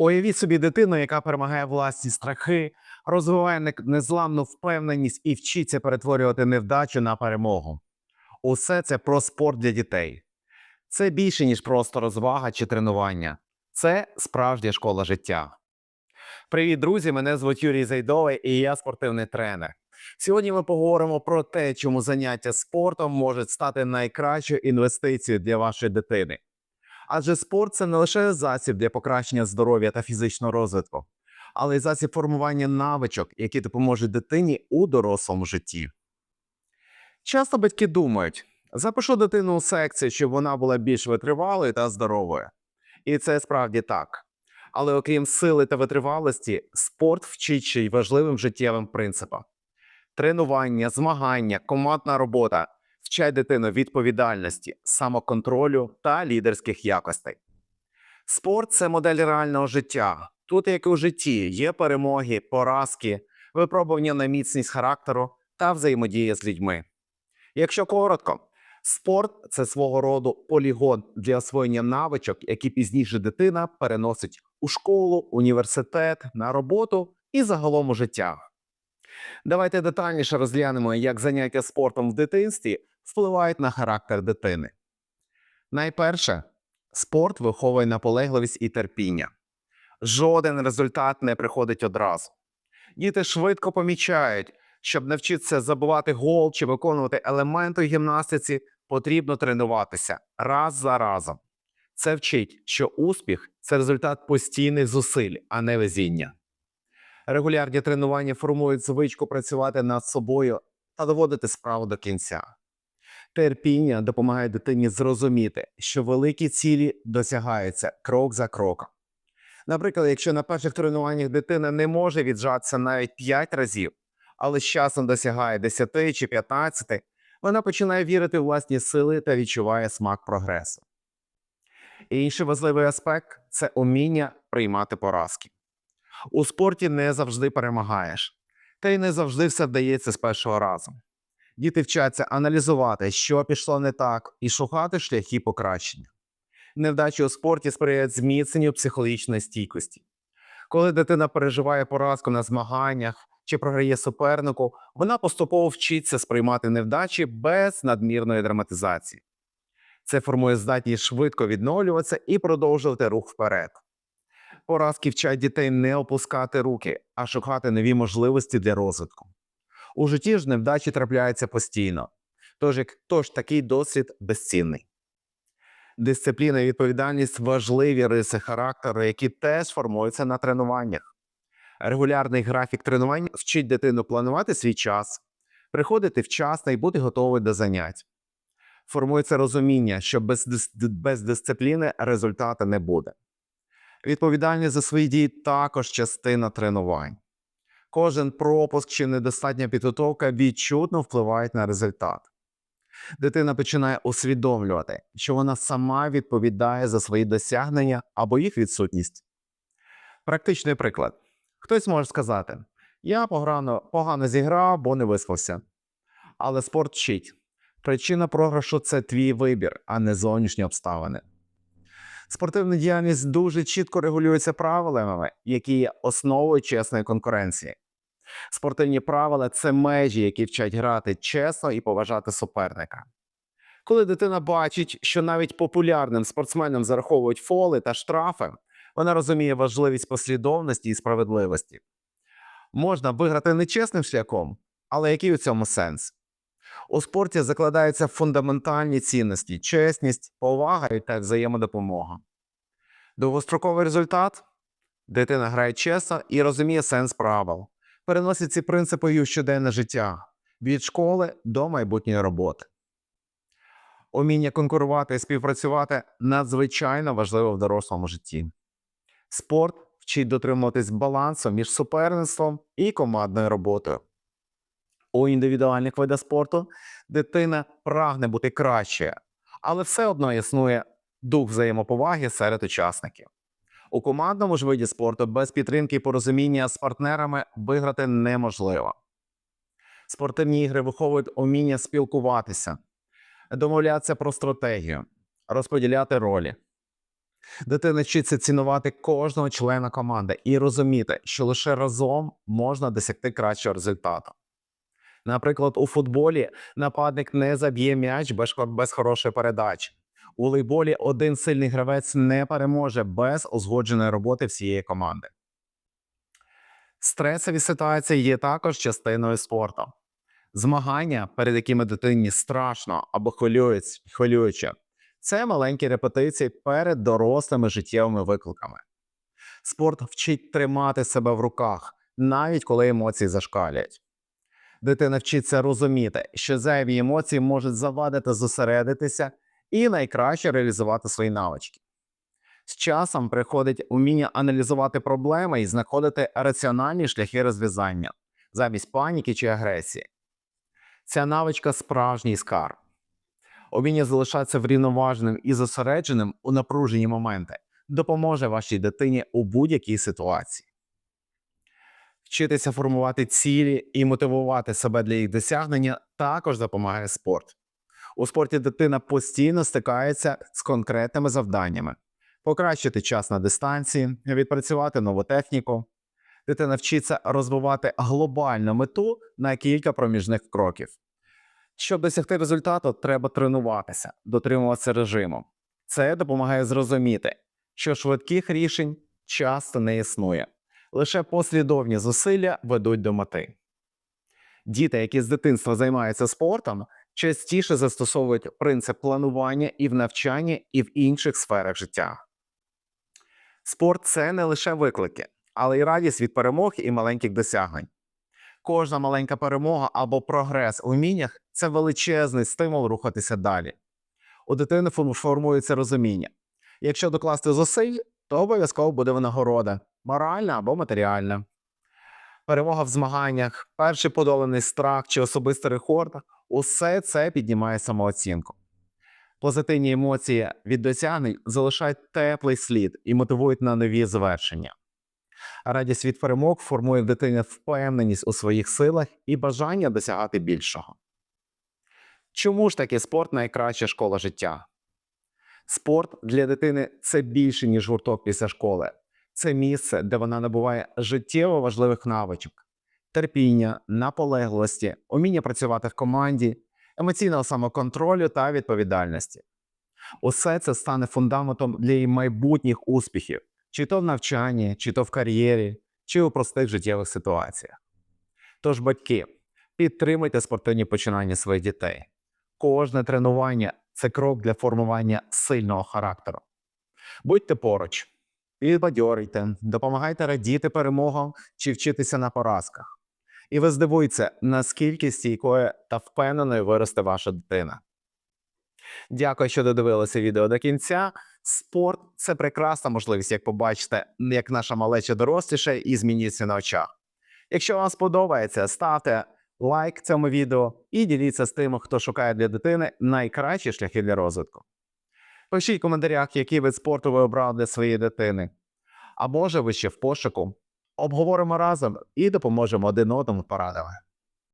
Уявіть собі дитину, яка перемагає власні страхи, розвиває незламну впевненість і вчиться перетворювати невдачу на перемогу. Усе це про спорт для дітей. Це більше, ніж просто розвага чи тренування. Це справжня школа життя. Привіт, друзі! Мене звуть Юрій Зайдовий і я спортивний тренер. Сьогодні ми поговоримо про те, чому заняття спортом може стати найкращою інвестицією для вашої дитини. Адже спорт це не лише засіб для покращення здоров'я та фізичного розвитку, але й засіб формування навичок, які допоможуть дитині у дорослому житті. Часто батьки думають: запишу дитину у секцію, щоб вона була більш витривалою та здоровою. І це справді так. Але окрім сили та витривалості, спорт вчить ще й важливим життєвим принципам: тренування, змагання, командна робота вчать дитину відповідальності, самоконтролю та лідерських якостей. Спорт це модель реального життя. Тут, як і у житті, є перемоги, поразки, випробування на міцність характеру та взаємодія з людьми. Якщо коротко, спорт це свого роду полігон для освоєння навичок, які пізніше дитина переносить у школу, університет, на роботу і загалом у життя. Давайте детальніше розглянемо, як заняття спортом в дитинстві впливають на характер дитини. Найперше, спорт виховує наполегливість і терпіння. Жоден результат не приходить одразу. Діти швидко помічають, щоб навчитися забивати гол чи виконувати елементи у гімнастиці, потрібно тренуватися раз за разом. Це вчить, що успіх це результат постійних зусиль, а не везіння. Регулярні тренування формують звичку працювати над собою та доводити справу до кінця. Терпіння допомагає дитині зрозуміти, що великі цілі досягаються крок за кроком. Наприклад, якщо на перших тренуваннях дитина не може віджатися навіть 5 разів, але з часом досягає 10 чи 15, вона починає вірити в власні сили та відчуває смак прогресу. Інший важливий аспект це уміння приймати поразки. У спорті не завжди перемагаєш, та й не завжди все вдається з першого разу. Діти вчаться аналізувати, що пішло не так, і шукати шляхи покращення. Невдачі у спорті сприяють зміцненню психологічної стійкості. Коли дитина переживає поразку на змаганнях чи програє супернику, вона поступово вчиться сприймати невдачі без надмірної драматизації. Це формує здатність швидко відновлюватися і продовжувати рух вперед. Поразки вчать дітей не опускати руки, а шукати нові можливості для розвитку. У житті ж невдачі трапляються постійно, тож, як, тож такий досвід безцінний. Дисципліна і відповідальність важливі риси характеру, які теж формуються на тренуваннях. Регулярний графік тренувань вчить дитину планувати свій час, приходити вчасно і бути готовий до занять. Формується розуміння, що без, дис- без дисципліни результату не буде. Відповідальність за свої дії також частина тренувань. Кожен пропуск чи недостатня підготовка відчутно впливають на результат. Дитина починає усвідомлювати, що вона сама відповідає за свої досягнення або їх відсутність. Практичний приклад: хтось може сказати: Я погано, погано зіграв, бо не виспався. Але спорт вчить. Причина програшу це твій вибір, а не зовнішні обставини. Спортивна діяльність дуже чітко регулюється правилами, які є основою чесної конкуренції. Спортивні правила це межі, які вчать грати чесно і поважати суперника. Коли дитина бачить, що навіть популярним спортсменам зараховують фоли та штрафи, вона розуміє важливість послідовності і справедливості. Можна виграти нечесним шляхом, але який у цьому сенс? У спорті закладаються фундаментальні цінності: чесність, повага та взаємодопомога. Довгостроковий результат дитина грає чесно і розуміє сенс правил, переносить ці принципи у щоденне життя від школи до майбутньої роботи. Уміння конкурувати і співпрацювати надзвичайно важливо в дорослому житті. Спорт вчить дотримуватись балансу між суперництвом і командною роботою. У індивідуальних видах спорту дитина прагне бути кращою, але все одно існує дух взаємоповаги серед учасників. У командному ж виді спорту без підтримки і порозуміння з партнерами виграти неможливо. Спортивні ігри виховують уміння спілкуватися, домовлятися про стратегію, розподіляти ролі. Дитина вчиться цінувати кожного члена команди і розуміти, що лише разом можна досягти кращого результату. Наприклад, у футболі нападник не заб'є м'яч без, хор- без хорошої передачі. У лейболі один сильний гравець не переможе без узгодженої роботи всієї команди. Стресові ситуації є також частиною спорту. Змагання, перед якими дитині страшно або хвилююче, це маленькі репетиції перед дорослими життєвими викликами. Спорт вчить тримати себе в руках, навіть коли емоції зашкалюють. Дитина вчиться розуміти, що зайві емоції можуть завадити зосередитися і найкраще реалізувати свої навички. З часом приходить уміння аналізувати проблеми і знаходити раціональні шляхи розв'язання замість паніки чи агресії. Ця навичка справжній скарб. Уміння залишатися врівноваженим і зосередженим у напружені моменти допоможе вашій дитині у будь-якій ситуації. Вчитися формувати цілі і мотивувати себе для їх досягнення також допомагає спорт. У спорті дитина постійно стикається з конкретними завданнями: покращити час на дистанції, відпрацювати нову техніку. Дитина вчиться розвивати глобальну мету на кілька проміжних кроків. Щоб досягти результату, треба тренуватися, дотримуватися режиму. Це допомагає зрозуміти, що швидких рішень часто не існує. Лише послідовні зусилля ведуть до мети. Діти, які з дитинства займаються спортом, частіше застосовують принцип планування і в навчанні, і в інших сферах життя. Спорт це не лише виклики, але й радість від перемог і маленьких досягнень. Кожна маленька перемога або прогрес у вміннях це величезний стимул рухатися далі. У дитини формується розуміння. Якщо докласти зусиль, то обов'язково буде винагорода моральна або матеріальна. Перемога в змаганнях, перший подоланий страх чи особистий рекорд усе це піднімає самооцінку. Позитивні емоції від досягнень залишають теплий слід і мотивують на нові звершення. Радість від перемог формує в дитині впевненість у своїх силах і бажання досягати більшого. Чому ж таки спорт найкраща школа життя? Спорт для дитини це більше, ніж гурток після школи. Це місце, де вона набуває життєво важливих навичок: терпіння, наполегливості, уміння працювати в команді, емоційного самоконтролю та відповідальності. Усе це стане фундаментом для її майбутніх успіхів, чи то в навчанні, чи то в кар'єрі, чи у простих життєвих ситуаціях. Тож, батьки, підтримуйте спортивні починання своїх дітей. Кожне тренування це крок для формування сильного характеру. Будьте поруч, підбадьорюйте, допомагайте радіти перемогам чи вчитися на поразках. І ви здивуєтеся, наскільки стійкою та впевненою виросте ваша дитина. Дякую, що додивилися відео до кінця. Спорт це прекрасна можливість, як побачите, як наша малеча доросліше і змінюється на очах. Якщо вам сподобається, ставте лайк цьому відео і діліться з тими, хто шукає для дитини найкращі шляхи для розвитку. Пишіть в коментарях, який вид спорту ви обрали для своєї дитини. А може ви ще в пошуку. Обговоримо разом і допоможемо один одному порадами.